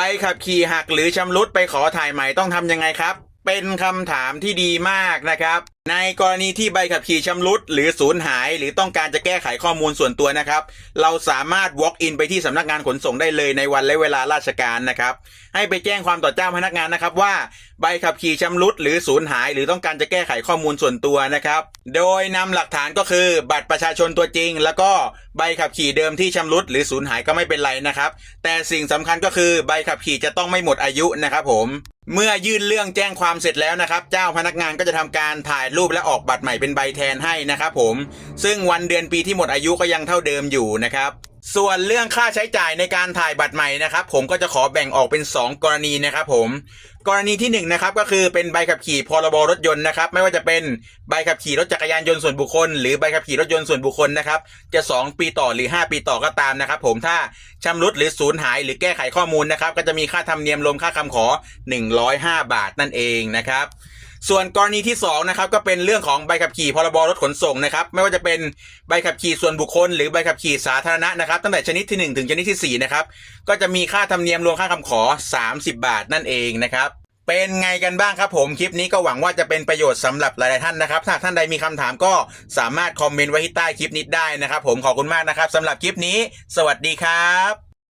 บขับขี่หักหรือชำรุดไปขอถ่ายใหม่ต้องทำยังไงครับ เป็นคำถามที่ดีมากนะครับ ในกรณีที่ใบขับขี่ชำรุด หรือสูญหาย หรือต้องการจะแก้ไขข้อมูลส่วนตัวนะครับ เราสามารถ walk in ไปที่สำนักงานขนส่งได้เลยในวันและเวลาราชการนะครับ ให้ไปแจ้งความต่อเจ้าพนักงานนะครับว่าใบขับขี่ชำรุด หรือสูญหาย หรือต้องการจะแก้ไขข้อมูลส่วนตัวนะครับ โดยนำหลักฐานก็คือ บัตรประชาชนตัวจริง แล้วก็ใบขับขี่เดิมที่ชำรุด หรือสูญหายก็ไม่เป็นไรนะครับ แต่สิ่งสำคัญก็คือใบขับขี่จะต้องไม่หมดอายุนะครับผม เมื่อยื่นเรื่องแจ้งความเสร็จแล้วนะครับ เจ้าพนักงานก็จะทำการถ่ายรูปและออกบัตรใหม่เป็นใบแทนให้นะครับผม ซึ่งวันเดือนปีที่หมดอายุก็ยังเท่าเดิมอยู่นะครับ ส่วนเรื่องค่าใช้จ่ายในการถ่ายบัตรใหม่นะครับ ผมก็จะขอแบ่งออกเป็น 2 กรณีนะครับผมกรณีที่1นงนะครับก็คือเป็นใบขับขี่พรบรถยนต์นะครับ ไม่ว่าจะเป็นใบขับขี่รถจักรยานยนต์ส่วนบุคคล หรือใบขับขี่รถยนต์ส่วนบุคคลนะครับจะ 2 ปีต่อหรือ 5 ปีต่อก็ตามนะครับ ผมถ้าชำรุดหรือสูญหายหรือแก้ไขข้อมูลนะครับ ก็จะมีค่าธรรมเนียมรวมค่าคำขอ 105 บาทนั่นเองนะครับ ส่วนกรณีที่2นะครับก็เป็นเรื่องของใบขับขี่พรบรถขนส่งนะครับไม่ว่าจะเป็นใบขับขี่ส่วนบุคคล หรือใบขับขี่สาธารณะนะครับตั้งแต่ชนิดที่ 1 ถึงชนิดที่4นะครับก็จะมีค่าธรรมเนียมรวมค่าคำขอ 30 บาทนั่นเองนะครับเป็นไงกันบ้างครับผมคลิปนี้ก็หวังว่าจะเป็นประโยชน์สำหรับหลายๆท่านนะครับถ้าท่านใดมีคำถามก็สามารถคอมเมนต์ไว้ที่ใต้คลิปนี้ได้นะครับ ผมขอบคุณมากนะครับสำหรับคลิปนี้ สวัสดีครับ